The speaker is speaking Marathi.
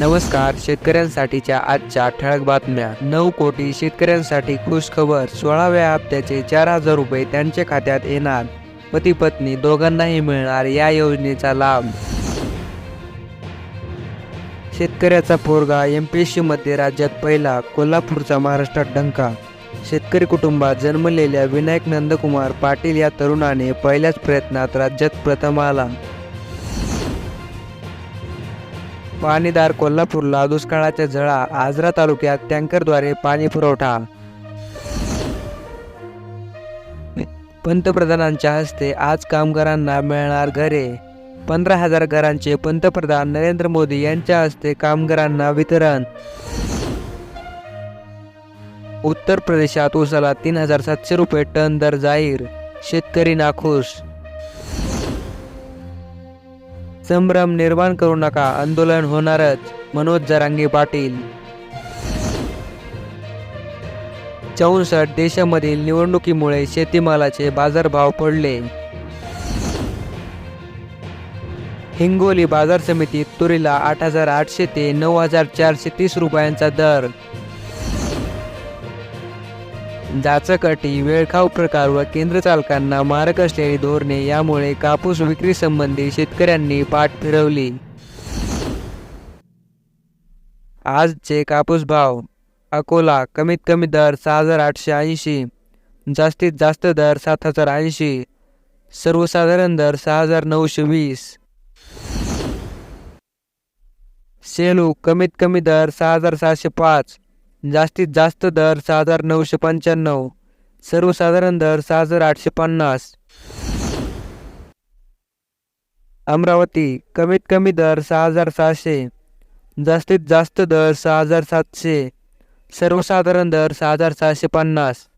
नमस्कार शेतकऱ्यांसाठीच्या आजच्या ठळक बातम्या. नऊ कोटी शेतकऱ्यांसाठी खुश खबर सोळाव्या हप्त्याचे चार हजार रुपये त्यांच्या खात्यात येणार. पती पत्नी दोघांनाही मिळणार या योजनेचा लाभ. शेतकऱ्याचा पोरगा एम पी एसमध्ये राज्यात पहिला कोल्हापूरचा महाराष्ट्रात डंका शेतकरी कुटुंबात जन्मलेल्या विनायक नंदकुमार पाटील या तरुणाने पहिल्याच प्रयत्नात राज्यात प्रथम आला. पाणीदार कोल्हापूरला दुष्काळाच्या झळा आजरा तालुक्यात टँकरद्वारे पाणी पुरवठा. पंतप्रधानांच्या हस्ते आज कामगारांना मिळणार घरे. पंधरा हजार घरांचे पंतप्रधान नरेंद्र मोदी यांच्या हस्ते कामगारांना वितरण. उत्तर प्रदेशात उसाला तीन हजार सातशे रुपये टन दर जाहीर. शेतकरी नाखुश. संभ्रम निर्माण करू नका. आंदोलन होणारच मनोज जरांगे पाटील. चौसष्ट देशामधील निवडणुकीमुळे शेतीमालाचे बाजारभाव पडले. हिंगोली बाजार समितीत तुरीला आठ हजार आठशे ते नऊ हजार चारशे तीस रुपयांचा दर जाचकटी वेळखाव प्रकार व केंद्र चालकांना मारक असलेली धोरणे यामुळे कापूस विक्री संबंधी शेतकऱ्यांनी पाठ फिरवली. आजचे कापूस भाव अकोला कमीत कमी दर सहा हजार आठशे ऐंशी जास्तीत जास्त दर सात हजार ऐंशी सर्वसाधारण दर सहा हजार नऊशे वीस. सेलू कमीत कमी दर सहा हजार सहाशे पाच जास्तीत जास्त दर सहा हजार नऊशे पंच्याण्णव. सर्वसाधारण दर सहा हजार आठशे पन्नास. अमरावती कमीत कमी दर सहा हजार सहाशे. जास्तीत जास्त दर सहा हजार सातशे. सर्वसाधारण दर सहा हजार सहाशे पन्नास.